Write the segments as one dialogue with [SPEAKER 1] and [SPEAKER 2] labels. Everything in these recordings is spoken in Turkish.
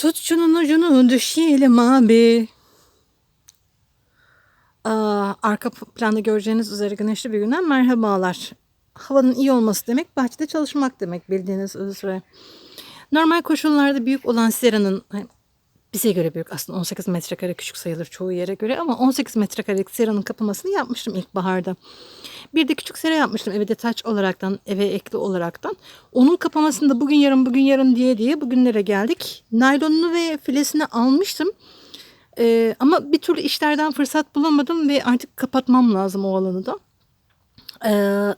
[SPEAKER 1] Tut şunun ucunu düşeyelim abi. Aa, arka planda göreceğiniz üzere güneşli bir günden merhabalar. Havanın iyi olması demek bahçede çalışmak demek bildiğiniz üzere. Normal koşullarda büyük olan seranın bize göre büyük aslında 18 metrekare küçük sayılır çoğu yere göre ama 18 metrekarelik seranın kapamasını yapmıştım ilkbaharda. Bir de küçük sera yapmıştım eve detaç olaraktan eve ekli olaraktan. Onun kapamasını da bugün yarın bugün yarın diye diye bugünlere geldik. Naylonunu ve filesini almıştım. Ee, ama bir türlü işlerden fırsat bulamadım ve artık kapatmam lazım o alanı da. Ee,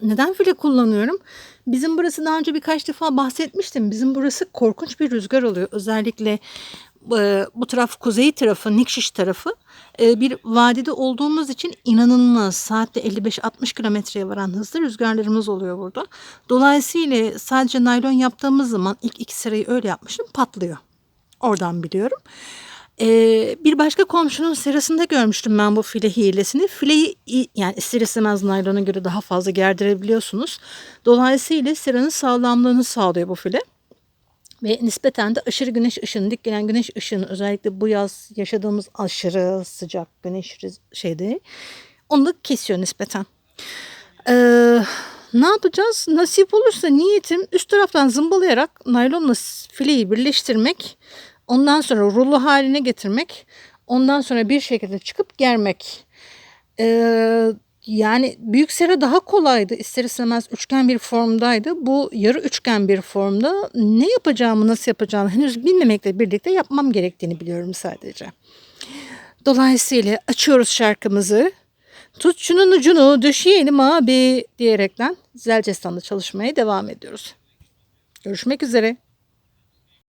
[SPEAKER 1] neden file kullanıyorum? Bizim burası daha önce birkaç defa bahsetmiştim. Bizim burası korkunç bir rüzgar oluyor. Özellikle e, bu taraf kuzey tarafı, Nikşiş tarafı e, bir vadide olduğumuz için inanılmaz saatte 55-60 kilometreye varan hızlı rüzgarlarımız oluyor burada. Dolayısıyla sadece naylon yaptığımız zaman ilk iki sırayı öyle yapmıştım patlıyor. Oradan biliyorum. Ee, bir başka komşunun serasında görmüştüm ben bu file hilesini. Fileyi yani ister istemez naylona göre daha fazla gerdirebiliyorsunuz. Dolayısıyla seranın sağlamlığını sağlıyor bu file. Ve nispeten de aşırı güneş ışını, dik gelen güneş ışını özellikle bu yaz yaşadığımız aşırı sıcak güneş şeyde onu da kesiyor nispeten. Ee, ne yapacağız? Nasip olursa niyetim üst taraftan zımbalayarak naylonla fileyi birleştirmek. Ondan sonra rulo haline getirmek. Ondan sonra bir şekilde çıkıp germek. Ee, yani büyük sera daha kolaydı. İster istemez üçgen bir formdaydı. Bu yarı üçgen bir formda. Ne yapacağımı, nasıl yapacağımı henüz bilmemekle birlikte yapmam gerektiğini biliyorum sadece. Dolayısıyla açıyoruz şarkımızı. Tut şunun ucunu düşeyelim abi diyerekten Zelcestan'da çalışmaya devam ediyoruz. Görüşmek üzere.